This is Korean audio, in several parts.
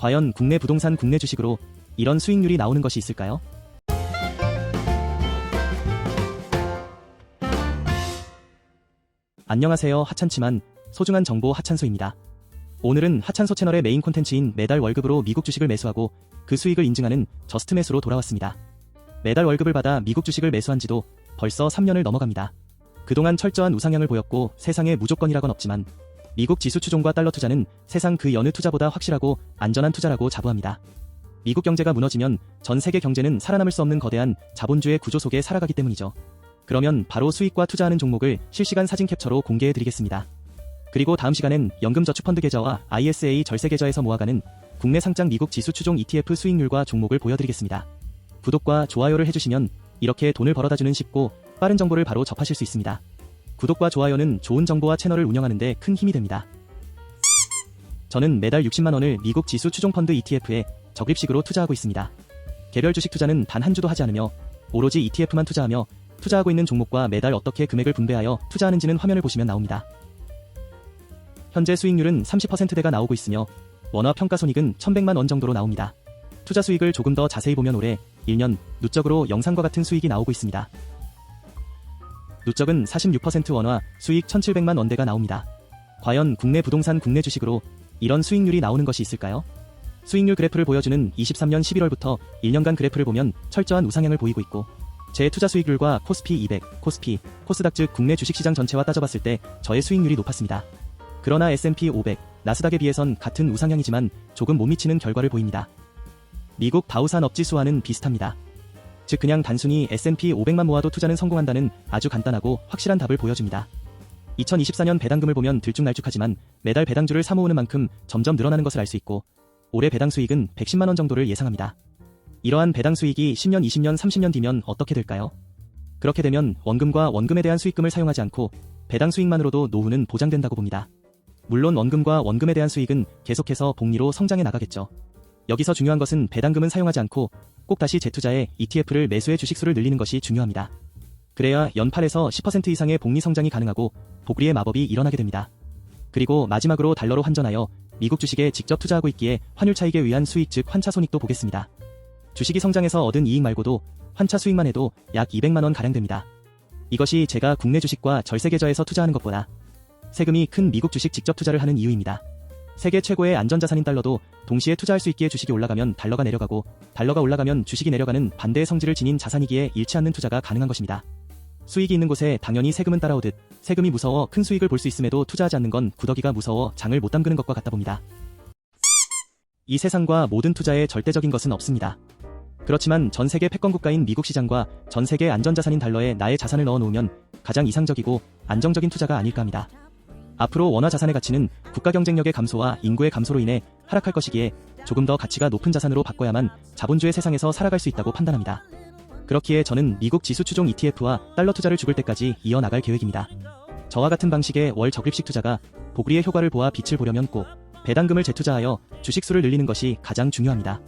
과연 국내 부동산 국내 주식으로 이런 수익률이 나오는 것이 있을까요? 안녕하세요 하찬치만 소중한 정보 하찬소입니다. 오늘은 하찬소 채널의 메인 콘텐츠인 매달 월급으로 미국 주식을 매수하고 그 수익을 인증하는 저스트 매수로 돌아왔습니다. 매달 월급을 받아 미국 주식을 매수한 지도 벌써 3년을 넘어갑니다. 그동안 철저한 우상향을 보였고 세상에 무조건이라곤 없지만 미국 지수 추종과 달러 투자는 세상 그 여느 투자보다 확실하고 안전한 투자라고 자부합니다. 미국 경제가 무너지면 전 세계 경제는 살아남을 수 없는 거대한 자본주의 구조 속에 살아가기 때문이죠. 그러면 바로 수익과 투자하는 종목을 실시간 사진 캡처로 공개해 드리겠습니다. 그리고 다음 시간엔 연금저축펀드 계좌와 ISA 절세 계좌에서 모아가는 국내 상장 미국 지수 추종 ETF 수익률과 종목을 보여드리겠습니다. 구독과 좋아요를 해주시면 이렇게 돈을 벌어다주는 쉽고 빠른 정보를 바로 접하실 수 있습니다. 구독과 좋아요는 좋은 정보와 채널을 운영하는데 큰 힘이 됩니다. 저는 매달 60만 원을 미국 지수 추종 펀드 ETF에 적립식으로 투자하고 있습니다. 개별 주식 투자는 단 한 주도 하지 않으며 오로지 ETF만 투자하며 투자하고 있는 종목과 매달 어떻게 금액을 분배하여 투자하는지는 화면을 보시면 나옵니다. 현재 수익률은 30%대가 나오고 있으며 원화 평가 손익은 1100만 원 정도로 나옵니다. 투자 수익을 조금 더 자세히 보면 올해 1년 누적으로 영상과 같은 수익이 나오고 있습니다. 누적은 46% 원화 수익 1700만 원대가 나옵니다. 과연 국내 부동산 국내 주식으로 이런 수익률이 나오는 것이 있을까요? 수익률 그래프를 보여주는 23년 11월부터 1년간 그래프를 보면 철저한 우상향을 보이고 있고 제 투자 수익률과 코스피 200, 코스피, 코스닥 즉 국내 주식시장 전체와 따져봤을 때 저의 수익률이 높았습니다. 그러나 S&P 500, 나스닥에 비해선 같은 우상향이지만 조금 못 미치는 결과를 보입니다. 미국 다우산 업지수와는 비슷합니다. 즉 그냥 단순히 S&P 500만 모아도 투자는 성공한다는 아주 간단하고 확실한 답을 보여줍니다. 2024년 배당금을 보면 들쭉날쭉하지만 매달 배당주를 사모으는 만큼 점점 늘어나는 것을 알 수 있고 올해 배당 수익은 110만 원 정도를 예상합니다. 이러한 배당 수익이 10년, 20년, 30년 뒤면 어떻게 될까요? 그렇게 되면 원금과 원금에 대한 수익금을 사용하지 않고 배당 수익만으로도 노후는 보장된다고 봅니다. 물론 원금과 원금에 대한 수익은 계속해서 복리로 성장해 나가겠죠. 여기서 중요한 것은 배당금은 사용하지 않고 꼭 다시 재투자해 ETF를 매수해 주식수를 늘리는 것이 중요합니다. 그래야 연 8에서 10% 이상의 복리 성장이 가능하고 복리의 마법이 일어나게 됩니다. 그리고 마지막으로 달러로 환전하여 미국 주식에 직접 투자하고 있기에 환율 차익에 의한 수익 즉 환차 손익도 보겠습니다. 주식이 성장해서 얻은 이익 말고도 환차 수익만 해도 약 200만 원 가량 됩니다. 이것이 제가 국내 주식과 절세 계좌에서 투자하는 것보다 세금이 큰 미국 주식 직접 투자를 하는 이유입니다. 세계 최고의 안전자산인 달러도 동시에 투자할 수 있기에 주식이 올라가면 달러가 내려가고 달러가 올라가면 주식이 내려가는 반대의 성질을 지닌 자산이기에 잃지 않는 투자가 가능한 것입니다. 수익이 있는 곳에 당연히 세금은 따라오듯 세금이 무서워 큰 수익을 볼 수 있음에도 투자하지 않는 건 구더기가 무서워 장을 못 담그는 것과 같다 봅니다. 이 세상과 모든 투자에 절대적인 것은 없습니다. 그렇지만 전 세계 패권 국가인 미국 시장과 전 세계 안전자산인 달러에 나의 자산을 넣어 놓으면 가장 이상적이고 안정적인 투자가 아닐까 합니다. 앞으로 원화 자산의 가치는 국가 경쟁력의 감소와 인구의 감소로 인해 하락할 것이기에 조금 더 가치가 높은 자산으로 바꿔야만 자본주의 세상에서 살아갈 수 있다고 판단합니다. 그렇기에 저는 미국 지수 추종 ETF와 달러 투자를 죽을 때까지 이어나갈 계획입니다. 저와 같은 방식의 월 적립식 투자가 복리의 효과를 보아 빛을 보려면 꼭 배당금을 재투자하여 주식수를 늘리는 것이 가장 중요합니다.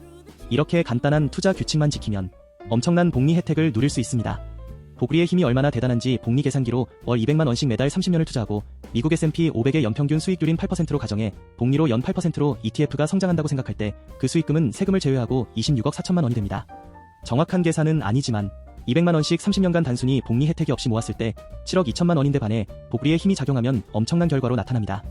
이렇게 간단한 투자 규칙만 지키면 엄청난 복리 혜택을 누릴 수 있습니다. 복리의 힘이 얼마나 대단한지 복리 계산기로 월 200만 원씩 매달 30년을 투자하고 미국 S&P 500의 연평균 수익률인 8%로 가정해 복리로 연 8%로 ETF가 성장한다고 생각할 때 그 수익금은 세금을 제외하고 26억 4천만 원이 됩니다. 정확한 계산은 아니지만 200만 원씩 30년간 단순히 복리 혜택이 없이 모았을 때 7억 2천만 원인데 반해 복리의 힘이 작용하면 엄청난 결과로 나타납니다.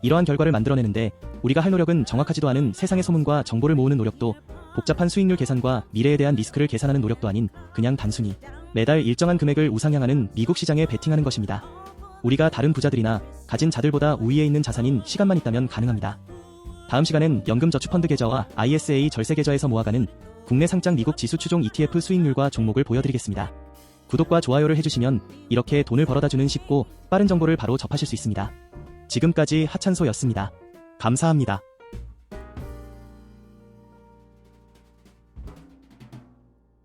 이러한 결과를 만들어내는데 우리가 할 노력은 정확하지도 않은 세상의 소문과 정보를 모으는 노력도 복잡한 수익률 계산과 미래에 대한 리스크를 계산하는 노력도 아닌 그냥 단순히 매달 일정한 금액을 우상향하는 미국 시장에 베팅하는 것입니다. 우리가 다른 부자들이나 가진 자들보다 우위에 있는 자산인 시간만 있다면 가능합니다. 다음 시간엔 연금저축펀드 계좌와 ISA 절세 계좌에서 모아가는 국내 상장 미국 지수 추종 ETF 수익률과 종목을 보여드리겠습니다. 구독과 좋아요를 해주시면 이렇게 돈을 벌어다주는 쉽고 빠른 정보를 바로 접하실 수 있습니다. 지금까지 하찬소였습니다. 감사합니다.